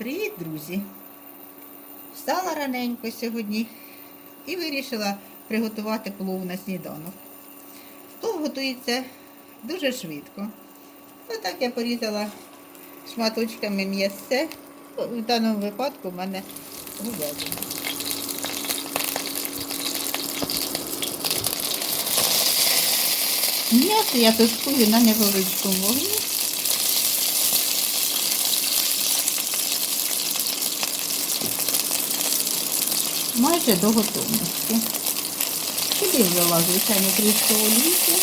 Привіт, друзі! Встала раненько сьогодні і вирішила приготувати плов на сніданок. Плов готується дуже швидко. Отак я порізала шматочками м'ясце. В даному випадку в мене говядина. М'ясо я тушкую на невеличкому вогні. Майже до готовності. Сюди взяла, звичайно, трішки олійки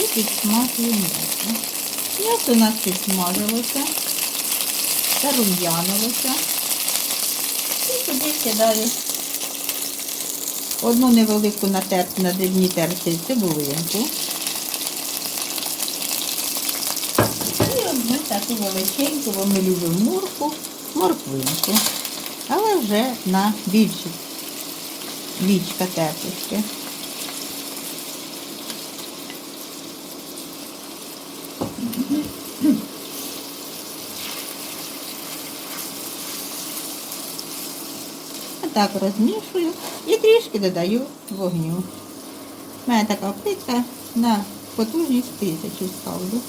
і підсмажую м'ясо. М'ясо у нас підсмажилося, зарум'янилося. І туди кидаю одну невелику натерту на дрібній терці цибулинку. І одну таку величеньку, бо ми любимо мурку, морквинку. Але вже на більші вічка терточки. Так розмішую і трішки додаю вогню. У мене така плитка на потужність тисячу ставлю.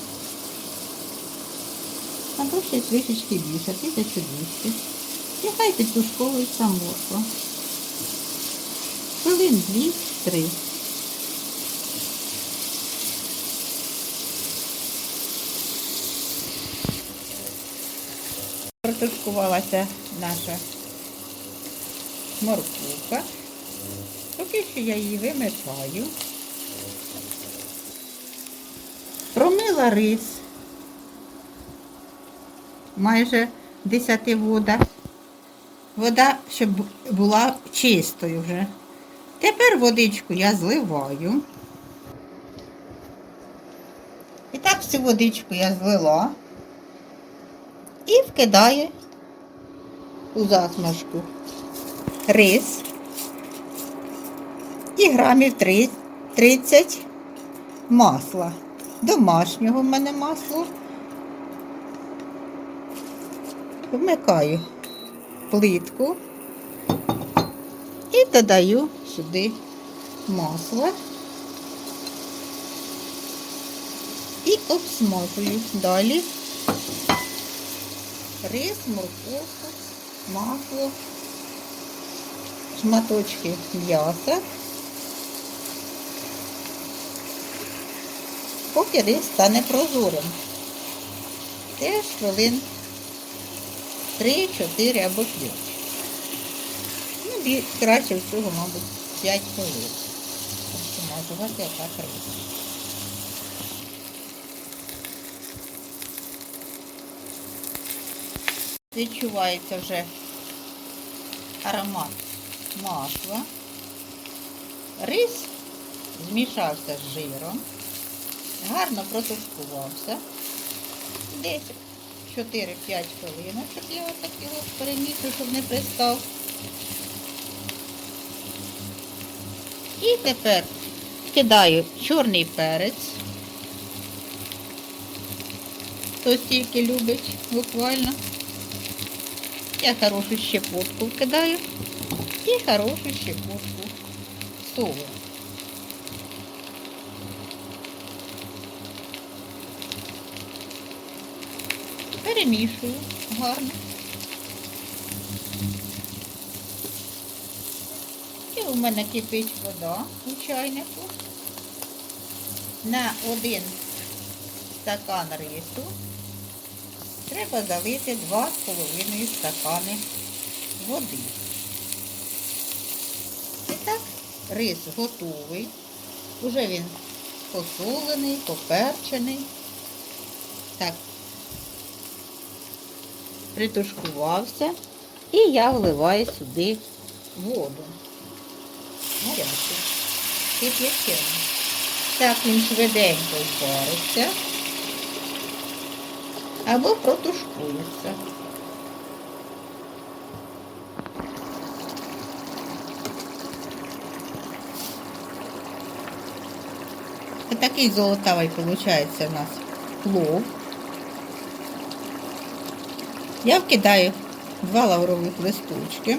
А то ще трішечки більше, 1200. І хай підтушковується морква. Хвилин 2-3. Протушкувалася наша морковка. Поки що я її вимикаю. Промила рис майже 10 вода. Вода, щоб була чистою вже. Тепер водичку я зливаю. І так всю водичку я злила і вкидаю у засмажку рис і грамів 30 масла. Домашнього в мене масло. Вмикаю плитку і додаю сюди масло. І обсмажую. Далі рис, морковку, масло, шматочки м'яса, поки рис стане прозорим. Теж хвилин 3, 4 або 5. Ну, краще всього, мабуть, 5 хвилин. Обсмажувати отак рис. Відчувається вже аромат масла. Рис змішався з жиром, гарно протушкувався. Десь 4-5 хвилиночок я отак його перемішую, щоб не пристав. І тепер кидаю чорний перець. Хто стільки любить буквально. Я хорошу щепотку вкидаю і хорошу щепотку солі. Перемішую гарно. І у мене кипить вода у чайнику. На один стакан рису треба залити 2,5 стакани води. І так, рис готовий. Уже він посолений, поперчений. Так, притушкувався. І я вливаю сюди воду. Гарячу. Кип'ячену. Так він швиденько вариться або протушкується. Такий золотавий виходить у нас плов. Я вкидаю два лаврових листочки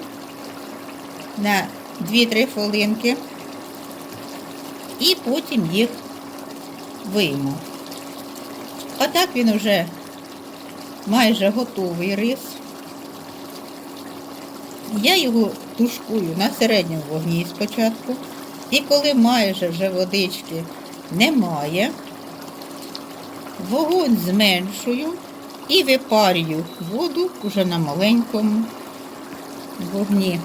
на 2-3 хвилинки і потім їх вийму. Отак він вже майже готовий рис. Я його тушкую на середньому вогні спочатку. І коли майже вже водички немає, вогонь зменшую і випарюю воду вже на маленькому вогні.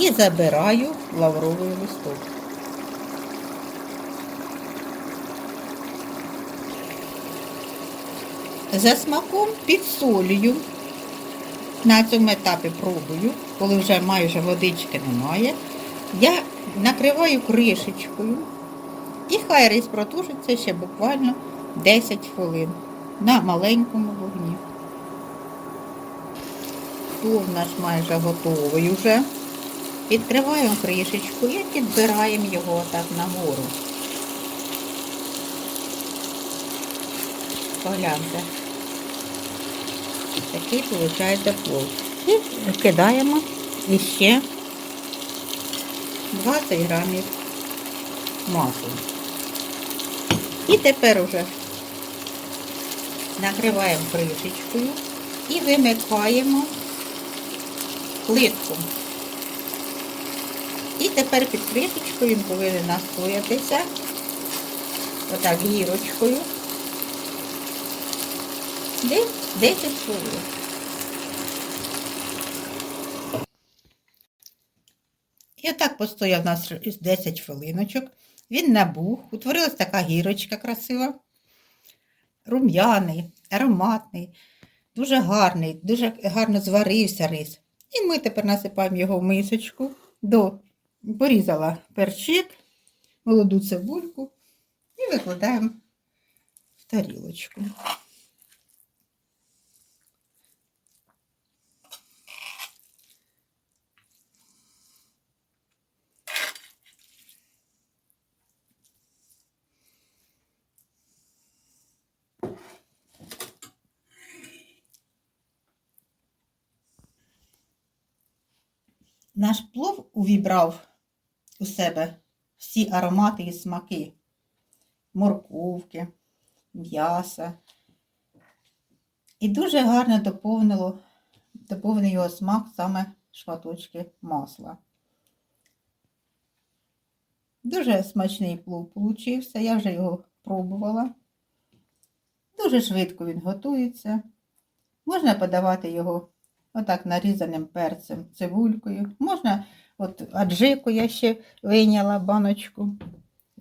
І забираю лавровий листок. За смаком підсолюю. На цьому етапі пробую, коли вже майже водички немає. Я накриваю кришечкою і хай рис протушиться ще буквально 10 хвилин на маленькому вогні. Плов наш майже готовий вже. Відкриваємо кришечку і підбираємо його так нагору. Погляньте. Такий виходить плов. І кидаємо іще 20 грамів масла. І тепер уже накриваємо кришечкою і вимикаємо плитку. І тепер під кришечкою він повинен настоятися отак гірочкою. Десь 10 хвилин. І отак постояв у нас 10 хвилиночок. Він набух, утворилась така гірочка красива, рум'яний, ароматний, дуже гарний, дуже гарно зварився рис. І ми тепер насипаємо його в мисочку, до, порізала перчик, молоду цибульку і викладаємо в тарілочку. Наш плов увібрав у себе всі аромати і смаки морковки, м'яса. І дуже гарно доповнило, доповнив його смак саме шматочки масла. Дуже смачний плов получився, я вже його пробувала. Дуже швидко він готується. Можна подавати його отак нарізаним перцем, цибулькою. Можна, от аджику я ще вийняла баночку.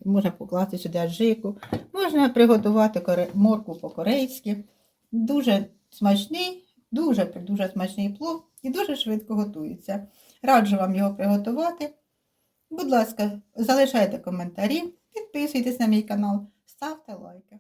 Можна покласти сюди аджику. Можна приготувати моркву по-корейськи. Дуже смачний, дуже дуже смачний плов і дуже швидко готується. Раджу вам його приготувати. Будь ласка, залишайте коментарі, підписуйтесь на мій канал, ставте лайки.